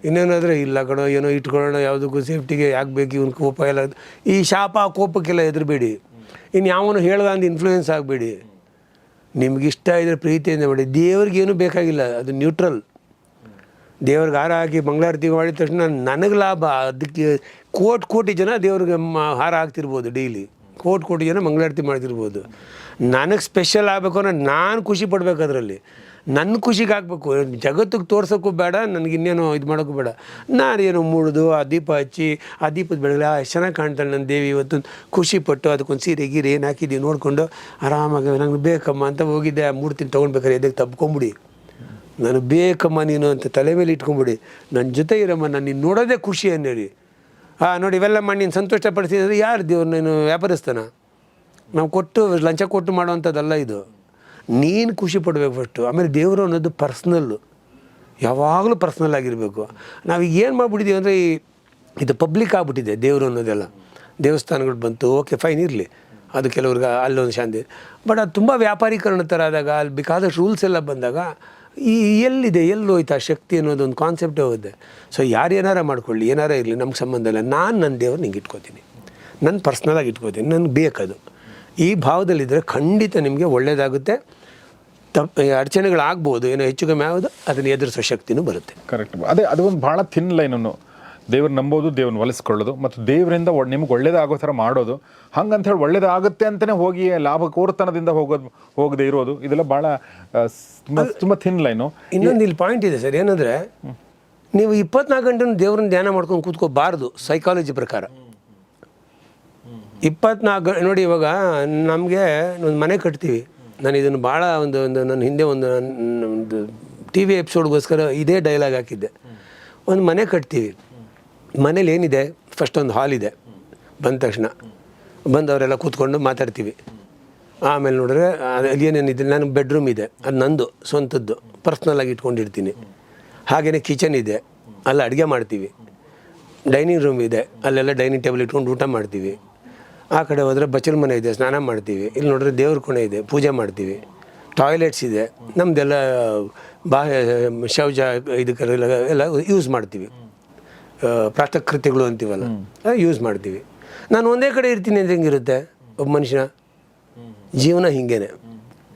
ಇನ್ನೇನಾದರೆ ಇಲ್ಲ ಕಣೋ, ಏನೋ ಇಟ್ಕೊಳ್ಳೋಣ, ಯಾವುದಕ್ಕೂ ಸೇಫ್ಟಿಗೆ ಯಾಕೆ ಬೇಕು ಇವನು ಕೋಪ ಎಲ್ಲ. ಈ ಶಾಪ, ಕೋಪಕ್ಕೆಲ್ಲ ಹೆದರಬೇಡಿ ಇನ್ನು ಯಾವನು ಹೇಳ್ದ ಅಂತ ಇನ್ಫ್ಲೂಯೆನ್ಸ್ ಆಗಬೇಡಿ. ನಿಮ್ಗಿಷ್ಟ ಇದ್ರೆ ಪ್ರೀತಿಯಿಂದ ಮಾಡಿ. ದೇವ್ರಿಗೆ ಏನೂ ಬೇಕಾಗಿಲ್ಲ, ಅದು ನ್ಯೂಟ್ರಲ್ ದೇವ್ರಿಗೆ ಹಾರ ಹಾಕಿ ಮಂಗಳಾರತಿ ಮಾಡಿದ ತಕ್ಷಣ ನನಗೆ ಲಾಭ. ಅದಕ್ಕೆ ಕೋಟಿ ಕೋಟಿ ಜನ ದೇವ್ರಿಗೆ ಹಾರ ಹಾಕ್ತಿರ್ಬೋದು ಡೈಲಿ ಕೋಟಿ ಕೋಟಿ ಜನ ಮಂಗಳಾರತಿ ಮಾಡ್ತಿರ್ಬೋದು. ನನಗೆ ಸ್ಪೆಷಲ್ ಆಗಬೇಕು ಅಂದರೆ ನಾನು ಖುಷಿ ಪಡ್ಬೇಕು ಅದರಲ್ಲಿ. ನನ್ನ ಖುಷಿಗೆ ಆಗಬೇಕು. ಜಗತ್ತಿಗೆ ತೋರ್ಸೋಕ್ಕೂ ಬೇಡ, ನನಗೆ ಇನ್ನೇನು ಇದು ಮಾಡೋಕ್ಕೂ ಬೇಡ. ನಾನೇನು ಮುಡಿದು ಆ ದೀಪ ಹಚ್ಚಿ, ಆ ದೀಪದ ಬೆಳಗ್ಗೆ ಆ ಚೆನ್ನಾಗಿ ಕಾಣ್ತಾಳೆ ನನ್ನ ದೇವಿ ಇವತ್ತು. ಖುಷಿ ಪಟ್ಟು ಅದಕ್ಕೊಂದು ಸೀರೆ, ಗೀರೆ ಏನು ಹಾಕಿದ್ದೀವಿ ನೋಡಿಕೊಂಡು ಆರಾಮಾಗಿ ನನಗೆ ಬೇಕಮ್ಮ ಅಂತ ಹೋಗಿದ್ದೆ. ಆ ಮೂರ್ತಿನ ತೊಗೊಂಡ್ಬೇಕಾದ್ರೆ ಎದಕ್ಕೆ ತಬ್ಕೊಂಬಿಡಿ. ನಾನು ಬೇಕಮ್ಮ ನೀನು ಅಂತ ತಲೆ ಮೇಲೆ ಇಟ್ಕೊಂಬಿಡಿ. ನನ್ನ ಜೊತೆ ಇರಮ್ಮ, ನಾನು ನೀನು ನೋಡೋದೇ ಖುಷಿ ಅನ್ನೇಳಿ. ಹಾಂ ನೋಡಿ ಇವೆಲ್ಲ ಮಾಡಿ ನೀನು ಸಂತೋಷಪಡಿಸಿದ್ರೆ ಯಾರು ದೇವ್ರು ನೀನು ವ್ಯಾಪಾರಿಸ್ತಾನ ನಾವು ಕೊಟ್ಟು ಲಂಚ ಕೊಟ್ಟು ಮಾಡೋವಂಥದ್ದಲ್ಲ ಇದು. ನೀನು ಖುಷಿ ಪಡಬೇಕು ಫಸ್ಟು ಆಮೇಲೆ ದೇವರು ಅನ್ನೋದು ಪರ್ಸ್ನಲ್ಲು ಯಾವಾಗಲೂ ಪರ್ಸ್ನಲ್ ಆಗಿರಬೇಕು. ನಾವು ಏನು ಮಾಡಿಬಿಟ್ಟಿದ್ದೀವಿ ಅಂದರೆ ಈ ಇದು ಪಬ್ಲಿಕ್ ಆಗಿಬಿಟ್ಟಿದೆ ದೇವರು ಅನ್ನೋದೆಲ್ಲ. ದೇವಸ್ಥಾನಗಳು ಬಂತು ಓಕೆ ಫೈನ್ ಇರಲಿ. ಅದು ಕೆಲವ್ರಿಗೆ ಅಲ್ಲೊಂದು ಶಾಂತಿ. ಬಟ್ ಅದು ತುಂಬ ವ್ಯಾಪಾರೀಕರಣ ಥರ ಆದಾಗ, ಅಲ್ಲಿ ಬೇಕಾದಷ್ಟು ರೂಲ್ಸ್ ಎಲ್ಲ ಬಂದಾಗ, ಈ ಎಲ್ಲಿದೆ, ಎಲ್ಲಿ ಹೋಯ್ತು ಆ ಶಕ್ತಿ ಅನ್ನೋದೊಂದು ಕಾನ್ಸೆಪ್ಟೇ ಹೋಗುತ್ತೆ. ಸೊ ಯಾರು ಏನಾರ ಮಾಡ್ಕೊಳ್ಳಿ, ಏನಾರ ಇರಲಿ, ನಮ್ಗೆ ಸಂಬಂಧ ಇಲ್ಲ. ನಾನು ನನ್ನ ದೇವ್ರು ನಿಂಗೆ ಇಟ್ಕೋತೀನಿ. ನನ್ನ ಪರ್ಸ್ನಲಾಗಿ ಇಟ್ಕೋತೀನಿ. ನನಗೆ ಬೇಕದು. ಈ ಭಾವದಲ್ಲಿದ್ದರೆ ಖಂಡಿತ ನಿಮಗೆ ಒಳ್ಳೆಯದಾಗುತ್ತೆ ತಪ್ಪು ಅಡಚಣೆಗಳಾಗ್ಬೋದು ಏನೋ ಹೆಚ್ಚು ಕಮ್ಮಿ ಆಗೋದು ಅದನ್ನು ಎದುರಿಸೋ ಶಕ್ತಿನೂ ಬರುತ್ತೆ. ಕರೆಕ್ಟ್ ಅದೇ ಅದು ಒಂದು ಭಾಳ ಥಿನ್ ಲೈನನ್ನು ದೇವ್ರು ನಂಬೋದು ದೇವ್ರನ್ನ ಒಲಿಸ್ಕೊಳ್ಳೋದು ಮತ್ತು ದೇವರಿಂದ ನಿಮ್ಗೆ ಒಳ್ಳೇದಾಗೋ ಥರ ಮಾಡೋದು. ಹಂಗಂತ ಹೇಳಿ ಒಳ್ಳೇದಾಗುತ್ತೆ ಅಂತಲೇ ಹೋಗಿ ಲಾಭ ಕೋರ್ತನದಿಂದ ಹೋಗೋದು ಹೋಗದೆ ಇರೋದು ಇದೆಲ್ಲ ಭಾಳ ತುಂಬ ಥಿನ್ ಲೈನು ಇನ್ನೊಂದು ಇಲ್ಲಿ ಪಾಯಿಂಟ್ ಇದೆ ಸರ್ ಏನಂದರೆ ನೀವು ಇಪ್ಪತ್ನಾಲ್ಕು ಗಂಟೆನೂ ದೇವ್ರನ್ನ ಧ್ಯಾನ ಮಾಡ್ಕೊಂಡು ಕೂತ್ಕೋಬಾರ್ದು ಸೈಕಾಲಜಿ ಪ್ರಕಾರ. ಇಪ್ಪತ್ನಾಲ್ಕು ನೋಡಿ ಇವಾಗ ನಮಗೆ ಒಂದು ಮನೆ ಕಟ್ತೀವಿ. ನಾನು ಇದನ್ನು ಭಾಳ ಒಂದು ಒಂದು ನನ್ನ ಹಿಂದೆ ಒಂದು ಒಂದು ಟಿ ವಿ ಎಪಿಸೋಡ್ಗೋಸ್ಕರ ಇದೇ ಡೈಲಾಗ್ ಹಾಕಿದ್ದೆ. ಒಂದು ಮನೆ ಕಟ್ತೀವಿ. ಮನೇಲಿ ಏನಿದೆ? ಫಸ್ಟ್ ಒಂದು ಹಾಲ್ ಇದೆ. ಬಂದ ತಕ್ಷಣ. ಬಂದವರೆಲ್ಲ ಕೂತ್ಕೊಂಡು ಮಾತಾಡ್ತೀವಿ. ಆಮೇಲೆ ನೋಡಿದ್ರೆ ಅಲ್ಲಿ ಏನೇನಿದೆ ನನಗೆ ಬೆಡ್ರೂಮ್ ಇದೆ. ಅದು ನಂದು, ಸ್ವಂತದ್ದು. ಪರ್ಸ್ನಲ್ಲಾಗಿ ಇಟ್ಕೊಂಡಿರ್ತೀನಿ. ಹಾಗೆಯೇ ಕಿಚನ್ ಇದೆ. ಅಲ್ಲಿ ಅಡುಗೆ ಮಾಡ್ತೀವಿ. ಡೈನಿಂಗ್ ರೂಮ್ ಇದೆ. ಅಲ್ಲೆಲ್ಲ ಡೈನಿಂಗ್ ಟೇಬಲ್ ಇಟ್ಕೊಂಡು ಊಟ ಮಾಡ್ತೀವಿ. ಆ ಕಡೆ ಹೋದರೆ ಬಚಲ್ ಮನೆ ಇದೆ ಸ್ನಾನ ಮಾಡ್ತೀವಿ. ಇಲ್ಲಿ ನೋಡಿದ್ರೆ ದೇವ್ರ ಕೋಣೆ ಇದೆ ಪೂಜೆ ಮಾಡ್ತೀವಿ. ಟಾಯ್ಲೆಟ್ಸ್ ಇದೆ ನಮ್ಮದೆಲ್ಲ ಬಾಹ್ಯ ಶೌಚ ಇದಕ್ಕೆಲ್ಲ ಎಲ್ಲ ಯೂಸ್ ಮಾಡ್ತೀವಿ. ಪ್ರಾತಕೃತಿಗಳು ಪ್ರಾತಃಕೃತ್ಯಗಳು ಅಂತೀವಲ್ಲ ಯೂಸ್ ಮಾಡ್ತೀವಿ. ನಾನು ಒಂದೇ ಕಡೆ ಇರ್ತೀನಿ ಅಂತ ಹೆಂಗಿರುತ್ತೆ? ಒಬ್ಬ ಮನುಷ್ಯನ ಜೀವನ ಹಿಂಗೇನೆ.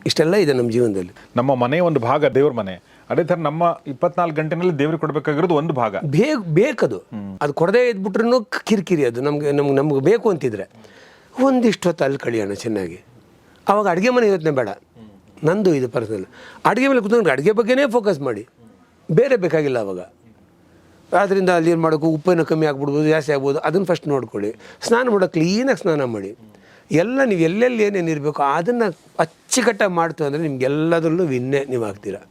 ಇಷ್ಟೆಲ್ಲ ಇದೆ ನಮ್ಮ ಜೀವನದಲ್ಲಿ. ನಮ್ಮ ಮನೆ ಒಂದು ಭಾಗ ದೇವ್ರ ಮನೆ. ಅದೇ ಥರ ನಮ್ಮ ಇಪ್ಪತ್ನಾಲ್ಕು ಗಂಟೆನಲ್ಲಿ ದೇವ್ರಿಗೆ ಕೊಡಬೇಕಾಗಿರೋದು ಒಂದು ಭಾಗ. ಬೇಗ ಬೇಕದು. ಅದು ಕೊಡದೇ ಇದ್ಬಿಟ್ರೂ ಕಿರಿಕಿರಿ ಅದು. ನಮಗೆ, ನಮ್ಗೆ ನಮ್ಗೆ ಬೇಕು ಅಂತಿದ್ರೆ. ಒಂದಿಷ್ಟು ಹೊತ್ತು ಅಲ್ಲಿ ಕಳಿಯೋಣ ಚೆನ್ನಾಗಿ. ಅವಾಗ ಅಡುಗೆ ಮನೆ ಯೋಚನೆ ಬೇಡ. ನಂದು ಇದು ಪರ್ಸನಲ್ ಅಡುಗೆ ಮೇಲೆ ಕೂತ್ಕೊಂಡು ಅಡುಗೆ ಬಗ್ಗೆನೇ ಫೋಕಸ್ ಮಾಡಿ. ಬೇರೆ ಬೇಕಾಗಿಲ್ಲ ಅವಾಗ. ಆದ್ದರಿಂದ ಅಲ್ಲಿ ಏನು ಮಾಡೋಕ್ಕೂ ಉಪ್ಪನ್ನು ಕಮ್ಮಿ ಆಗ್ಬಿಡ್ಬೋದು, ಜಾಸ್ತಿ ಆಗ್ಬೋದು. ಅದನ್ನು ಫಸ್ಟ್ ನೋಡ್ಕೊಳ್ಳಿ. ಸ್ನಾನ ಮಾಡೋ ಕ್ಲೀನಾಗಿ ಸ್ನಾನ ಮಾಡಿ. ಎಲ್ಲ ನೀವು ಎಲ್ಲೆಲ್ಲಿ ಏನೇನು ಇರಬೇಕು ಅದನ್ನು ಅಚ್ಚುಕಟ್ಟಾಗಿ ಮಾಡ್ತು ಅಂದರೆ ನಿಮ್ಗೆಲ್ಲದರಲ್ಲೂ ವಿನ್ನೇ ನೀವು ಆಗ್ತೀರಾ.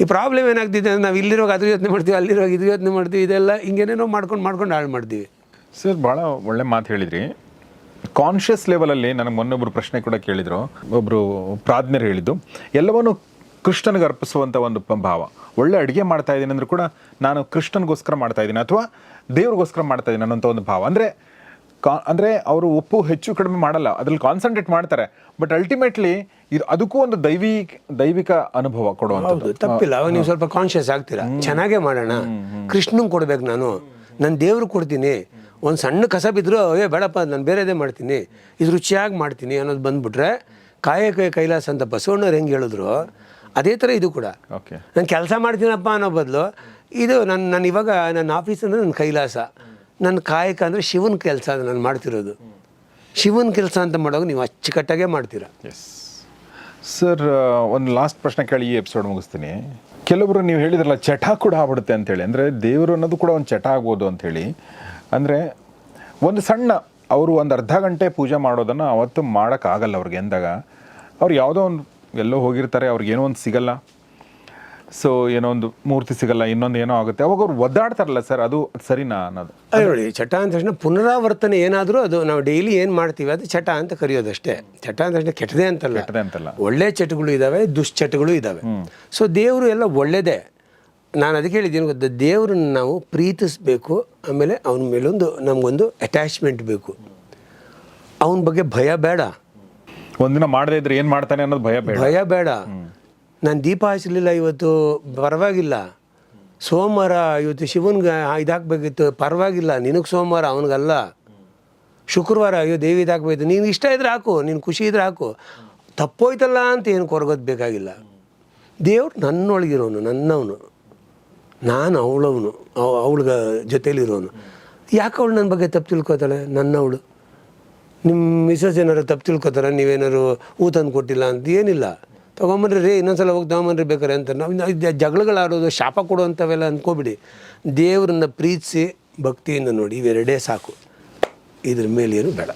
ಈ ಪ್ರಾಬ್ಲಮ್ ಏನಾಗ್ತಿದೆ ಅಂದರೆ ನಾವು ಇಲ್ಲಿರುವಾಗ ಅದ್ರ ಯೋಚನೆ ಮಾಡ್ತೀವಿ, ಅಲ್ಲಿರುವಾಗ ಇದ್ರ ಯೋಚನೆ ಮಾಡ್ತೀವಿ, ಇದೆಲ್ಲ ಹಿಂಗೇನೇನೋ ಮಾಡ್ಕೊಂಡು ಮಾಡ್ಕೊಂಡು ಹಾಳು ಮಾಡ್ತೀವಿ. ಸರ್ ಭಾಳ ಒಳ್ಳೆ ಮಾತು ಹೇಳಿದ್ರಿ. ಕಾನ್ಷಿಯಸ್ ಲೆವೆಲಲ್ಲಿ ನನಗೆ ಮೊನ್ನೊಬ್ಬರು ಪ್ರಶ್ನೆ ಕೂಡ ಕೇಳಿದರು. ಒಬ್ಬರು ಪ್ರಾಜ್ಞರು ಹೇಳಿದ್ದು, ಎಲ್ಲವನ್ನು ಕೃಷ್ಣನಿಗೆ ಅರ್ಪಿಸುವಂಥ ಒಂದು ಭಾವ. ಒಳ್ಳೆ ಅಡುಗೆ ಮಾಡ್ತಾ ಇದ್ದೀನಿ ಅಂದರೂ ಕೂಡ ನಾನು ಕೃಷ್ಣನಿಗೋಸ್ಕರ ಮಾಡ್ತಾ ಇದ್ದೀನಿ ಅಥವಾ ದೇವ್ರಿಗೋಸ್ಕರ ಮಾಡ್ತಾ ಇದ್ದೀನಿ ಅನ್ನೋಂಥ ಒಂದು ಭಾವ. ಅಂದರೆ ಕಾ ಅಂದರೆ ಅವರು ಉಪ್ಪು ಹೆಚ್ಚು ಕಡಿಮೆ ಮಾಡಲ್ಲ ಅದ್ರಲ್ಲಿ ಕಾನ್ಸಂಟ್ರೇಟ್ ಮಾಡ್ತಾರೆ. ಬಟ್ ಅಲ್ಟಿಮೇಟ್ಲಿ ಇದು ಅದಕ್ಕೂ ಒಂದು ದೈವಿ ದೈವಿಕ ಅನುಭವ ಕೊಡುವಂಥದ್ದು. ತಪ್ಪಿಲ್ಲ. ಅವಾಗ ನೀವು ಸ್ವಲ್ಪ ಕಾನ್ಶಿಯಸ್ ಆಗ್ತೀರಾ? ಚೆನ್ನಾಗೇ ಮಾಡೋಣ. ಕೃಷ್ಣನ್ ಕೊಡ್ಬೇಕು ನಾನು. ನಾನು ದೇವ್ರು ಕೊಡ್ತೀನಿ. ಒಂದು ಸಣ್ಣ ಕಸ ಬಿದ್ದರೂ ಏ ಬೇಡಪ್ಪ ನಾನು ಬೇರೆದೇ ಮಾಡ್ತೀನಿ. ಇದು ರುಚಿಯಾಗಿ ಮಾಡ್ತೀನಿ ಅನ್ನೋದು ಬಂದ್ಬಿಟ್ರೆ ಕಾಯಕ ಕೈಲಾಸ ಅಂತ ಬಸವಣ್ಣವ್ರು ಹೆಂಗೆ ಹೇಳಿದ್ರು ಅದೇ ಥರ ಇದು ಕೂಡ. ನಾನು ಕೆಲಸ ಮಾಡ್ತೀನಪ್ಪ ಅನ್ನೋ ಬದಲು ಇದು ನನ್ನ ನಾನು ಇವಾಗ ನನ್ನ ಆಫೀಸ್ ಅಂದರೆ ನನ್ನ ಕೈಲಾಸ. ನನ್ನ ಕಾಯಕ ಅಂದರೆ ಶಿವನ ಕೆಲಸ ನಾನು ಮಾಡ್ತಿರೋದು. ಶಿವನ ಕೆಲಸ ಅಂತ ಮಾಡುವಾಗ ನೀವು ಅಚ್ಚುಕಟ್ಟಾಗೆ ಮಾಡ್ತೀರ. ಎಸ್ ಸರ್ ಒಂದು ಲಾಸ್ಟ್ ಪ್ರಶ್ನೆ ಕೇಳಿ ಈ ಎಪಿಸೋಡ್ ಮುಗಿಸ್ತೀನಿ. ಕೆಲವರು ನೀವು ಹೇಳಿದ್ರಲ್ಲ, ಚಟ ಕೂಡ ಆಗ್ಬಿಡುತ್ತೆ ಅಂತೇಳಿ. ಅಂದರೆ ದೇವರು ಅನ್ನೋದು ಕೂಡ ಒಂದು ಚಟ ಆಗ್ಬೋದು ಅಂಥೇಳಿ ಅಂದರೆ ಒಂದು ಸಣ್ಣ, ಅವರು ಒಂದು ಅರ್ಧ ಗಂಟೆ ಪೂಜೆ ಮಾಡೋದನ್ನು ಅವತ್ತು ಮಾಡೋಕ್ಕಾಗಲ್ಲ ಅವ್ರಿಗೆ ಎಂದಾಗ. ಅವ್ರು ಯಾವುದೋ ಒಂದು ಎಲ್ಲೋ ಹೋಗಿರ್ತಾರೆ ಅವ್ರಿಗೆ ಏನೋ ಒಂದು ಸಿಗಲ್ಲ. ಸೊ ಏನೋ ಒಂದು ಮೂರ್ತಿ ಸಿಗಲ್ಲ ಇನ್ನೊಂದು ಏನೋ ಆಗುತ್ತೆ. ಅವಾಗ ಅವ್ರು ಒದ್ದಾಡ್ತಾರಲ್ಲ ಸರ್ ಅದು ಸರಿನಾ ಅನ್ನೋದು? ಅದೇ ನೋಡಿ ಚಟ ಅಂದ ತಕ್ಷಣ ಪುನರಾವರ್ತನೆ ಏನಾದರೂ ಅದು ನಾವು ಡೈಲಿ ಏನು ಮಾಡ್ತೀವಿ ಅದು ಚಟ ಅಂತ ಕರೆಯೋದಷ್ಟೇ. ಚಟ ಅಂದ ತಕ್ಷಣ ಕೆಟ್ಟದೇ ಅಂತಲ್ಲ. ಕೆಟ್ಟದೆ ಅಂತಲ್ಲ. ಒಳ್ಳೆ ಚಟಗಳು ಇದ್ದಾವೆ ದುಶ್ಚಟಗಳು ಇದ್ದಾವೆ ಸೊ ದೇವರು ಎಲ್ಲ ಒಳ್ಳೆಯದೇ ನಾನು ಅದಕ್ಕೆ ಹೇಳಿದ್ದೀನಿ ಗೊತ್ತಾ? ದೇವ್ರನ್ನ ನಾವು ಪ್ರೀತಿಸ್ಬೇಕು ಆಮೇಲೆ ಅವನ ಮೇಲೊಂದು ನಮಗೊಂದು ಅಟ್ಯಾಚ್ಮೆಂಟ್ ಬೇಕು. ಅವನ ಬಗ್ಗೆ ಭಯ ಬೇಡ. ಒಂದಿನ ಮಾಡದೇ ಇದ್ರೆ ಏನು ಮಾಡ್ತಾನೆ ಅನ್ನೋದು ಭಯ ಬೇಡ. ಭಯ ಬೇಡ. ನಾನು ದೀಪ ಹಚ್ಚಲಿಲ್ಲ ಇವತ್ತು, ಪರವಾಗಿಲ್ಲ. ಸೋಮವಾರ ಇವತ್ತು ಶಿವನ್ಗೆ ಇದಾಕಬೇಕಿತ್ತು ಪರವಾಗಿಲ್ಲ. ನಿನಗೆ ಸೋಮವಾರ, ಅವನಿಗಲ್ಲ. ಶುಕ್ರವಾರ ಅಯ್ಯೋ, ದೇವಿ ಇದಾಕಬೇಕು ನೀನು ಇಷ್ಟ ಇದ್ರೆ ಹಾಕು, ನೀನು ಖುಷಿ ಇದ್ರೆ ಹಾಕು. ತಪ್ಪೋಯ್ತಲ್ಲ ಅಂತ ಏನು ಕೊರಗೋದು ಬೇಕಾಗಿಲ್ಲ. ದೇವ್ರು ನನ್ನೊಳಗಿರೋನು, ನನ್ನವನು. ನಾನು ಅವಳವನು ಅವಳ ಜೊತೇಲಿರೋನು. ಯಾಕೆ ಅವಳು ನನ್ನ ಬಗ್ಗೆ ತಪ್ಪು ತಿಳ್ಕೊತಾಳೆ? ನನ್ನವಳು. ನಿಮ್ಮ ಮಿಸಸ್ ಏನಾರು ತಪ್ಪು ತಿಳ್ಕೊತಾರೆ? ನೀವೇನಾರು ತಂದು ಕೊಟ್ಟಿಲ್ಲ ಅಂತ ಏನಿಲ್ಲ. ತೊಗೊಂಬನ್ರಿ ರೀ, ಇನ್ನೊಂದ್ಸಲ ಹೋಗಿ ತೊಗೊಂಬನ್ರಿ ಬೇಕಾರೆ ಅಂತ. ನಾವು ಜಗಳಗಳಾಡೋದು, ಶಾಪ ಕೊಡುವಂಥವೆಲ್ಲ ಅಂದ್ಕೋಬಿಡಿ ದೇವ್ರನ್ನ ಪ್ರೀತಿಸಿ, ಭಕ್ತಿಯಿಂದ ನೋಡಿ ಇವೆರಡೇ ಸಾಕು. ಇದ್ರ ಮೇಲೇನು ಬೇಡ.